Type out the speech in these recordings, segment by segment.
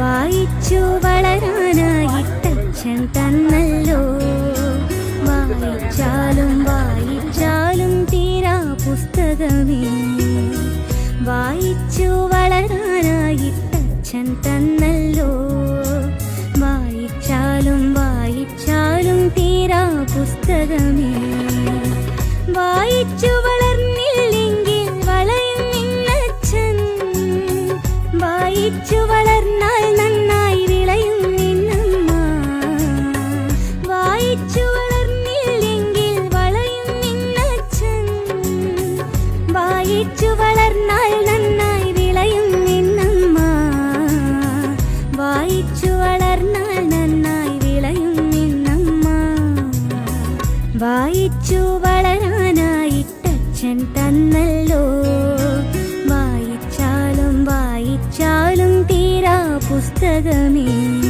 വായിച്ചു വളരാനായി തച്ഛൻ തന്നല്ലോ. വായിച്ചാലും വായിച്ചാലും തീരാ പുസ്തകമേ. വായിച്ചു വളരാനായി തച്ഛൻ തന്നല്ലോ. വായിച്ചാലും വായിച്ചാലും തീരാ പുസ്തകമേ. വായിച്ചു വളർന്നില്ലെങ്കിൽ വളയും നിന്നച്ഛൻ. വായിച്ചു വളർന്നാൽ വായിച്ചു വളർന്നാൽ നന്നായി വിളയും നിന്നമ്മ. വായിച്ചു വളർന്നാൽ നന്നായി വിളയും നിന്നമ്മ. വായിച്ചു വളരാനായിട്ടച്ഛൻ തന്നല്ലോ. വായിച്ചാലും വായിച്ചാലും തീരാ പുസ്തകമേ.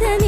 Thân